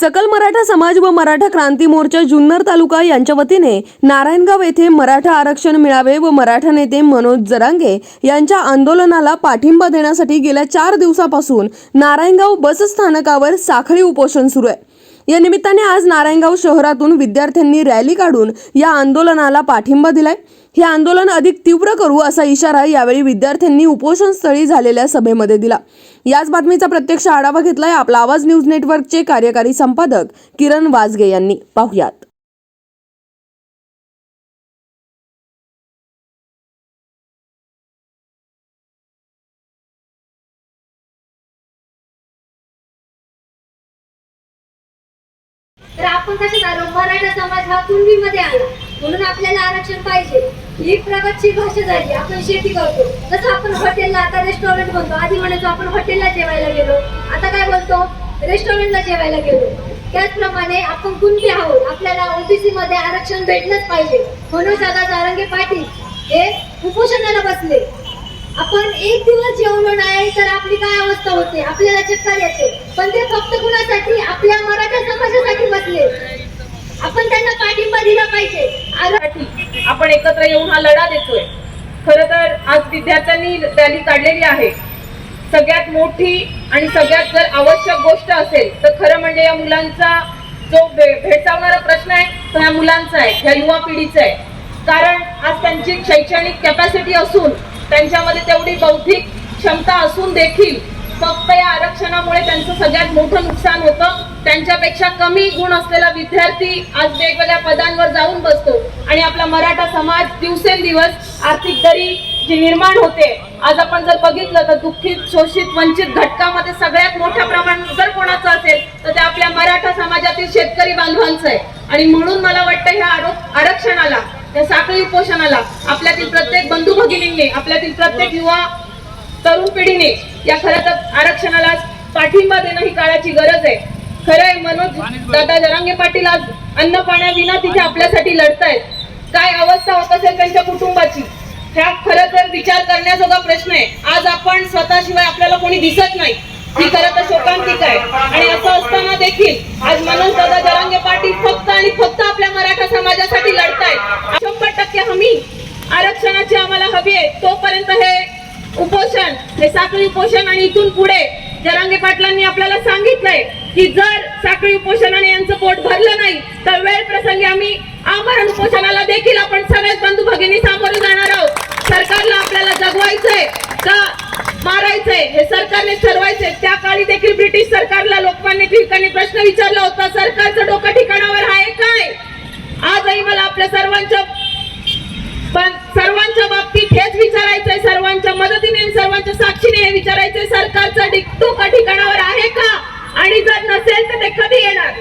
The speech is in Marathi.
सकल मराठा समाज व मराठा क्रांती मोर्चा जुन्नर तालुका यांच्या वतीने नारायणगाव येथे मराठा आरक्षण मिळावे व मराठा नेते मनोज जरांगे यांच्या आंदोलनाला पाठिंबा देण्यासाठी गेल्या चार दिवसापासून नारायणगाव बस स्थानकावर साखळी उपोषण सुरू आहे. या निमित्ताने आज नारायणगाव शहरातून विद्यार्थ्यांनी रॅली काढून या आंदोलनाला पाठिंबा दिलाय. हे आंदोलन अधिक तीव्र करू असा इशारा यावेळी विद्यार्थ्यांनी उपोषणस्थळी झालेल्या सभेमध्ये दिला. याच बातमीचा प्रत्यक्ष आढावा घेतलाय आपला आवाज न्यूज नेटवर्कचे कार्यकारी संपादक किरण वाजगे यांनी. पाहुयात. तर आपण कसे झालो मराठा समाज हा कुणबीमध्ये म्हणून आपल्याला आरक्षण पाहिजे. ही प्रगतची भाषा झाली. आपण शेती करतो. जसं आपण हॉटेलला आता रेस्टॉरंट म्हणतो. आधी म्हणायचो आपण हॉटेलला जेवायला गेलो. आता काय बोलतो? रेस्टॉरंटला जेवायला गेलो. त्याचप्रमाणे आपण कुणबी आहोत. आपल्याला ओबीसी मध्ये आरक्षण भेटलंच पाहिजे. म्हणून सदा जारंगे पाटील हे उपोषणाला बसले. आपण एक दिवस जेवलो नाही तर आपली काय अवस्था होते? आपल्याला चक्कर येते. पण ते फक्त कुणासाठी? आपल्या मराठा समाजासाठी बसले. आपण त्यांना पाठिंबा दिला पाहिजे. आर- आपण एकत्र येऊन हा लढा देतोय. खर तर आज विद्यार्थ्यांनी रॅली काढलेली आहे. सगळ्यात मोठी आणि सगळ्यात जर आवश्यक गोष्ट असेल तर खरं म्हणजे या मुलांचा जो भे- भेडसावणारा प्रश्न आहे तो या मुलांचा आहे या युवा पिढीचा आहे. कारण आज त्यांची शैक्षणिक कॅपॅसिटी असून त्यांच्यामध्ये तेवढी बौद्धिक क्षमता असून देखील फक्त या आरक्षणामुळे त्यांचं सगळ्यात मोठं नुकसान होतं. त्यांच्यापेक्षा कमी गुण असलेला विद्यार्थी आज वेगवेगळ्या पदांवर जाऊन बसतो. आणि आपला मराठा समाज दिवसेंदिवस आर्थिक दरी जी निर्माण होते आज आपण जर बघितलं तर दुःखित शोषित वंचित घटकामध्ये सगळ्यात मोठ्या प्रमाणात जर कोणाचं असेल तर ते आपल्या मराठा समाजातील शेतकरी बांधवांचं आहे. आणि म्हणून मला वाटतं ह्या आरो- आरक्षणाला या साखळी उपोषणाला आपल्यातील प्रत्येक बंधू भगिनींनी आपल्यातील प्रत्येक युवा तरुण पिढीने या खरं तर आरक्षणाला पाठिंबा देणं ही काळाची गरज आहे. खरं आहे मनोज दादा जरांगे पाटील आज अन्न पाण्याविना तिथे आपल्यासाठी लढतायत. काय अवस्था होत असेल त्यांच्या कुटुंबाची? ह्या खरं तर विचार करण्याजोगा प्रश्न आहे. आज आपण स्वतःशिवाय आपल्याला कोणी दिसत नाही. ही खरं तर शोकांतिका आहे. आणि असं असताना देखील आज मनोज दादा जरांगे पाटील फक्त आणि फक्त आपल्या मराठा समाजासाठी लढतायत. शंभर टक्के हमी आरक्षणाची आम्हाला हवी आहे. तोपर्यंत हे उपोषण. हे साखळी उपोषण आणि इथून पुढे जरांगे पाटलांनी आपल्याला सांगितलंय की जर साखळी उपोषणाने यांचं पोट भरलं नाही तर वेळ प्रसंगी आम्ही आमरण उपोषणाला देखील आपण सगळेच बंधू भगिनी सामोरे जाणार आहोत. सरकारला आपल्याला जगवायचंय का मारायचंय हे सरकारने ठरवायचंय. त्या काळी देखील ब्रिटिश सरकारला लोकमान्य टिळकांनी प्रश्न विचारला होता सरकारचं डोकं ठिकाणावर आहे काय? आजही मला आपल्या सर्वांच्या पण सर्वांच्या बाबतीत हेच विचारायचंय सर्वांच्या मदतीने आणि सर्वांच्या साक्षीने हे सरकारचं डोकं ठिकाणावर आहे का? आणि जर नसेल तर ते कधी येणार?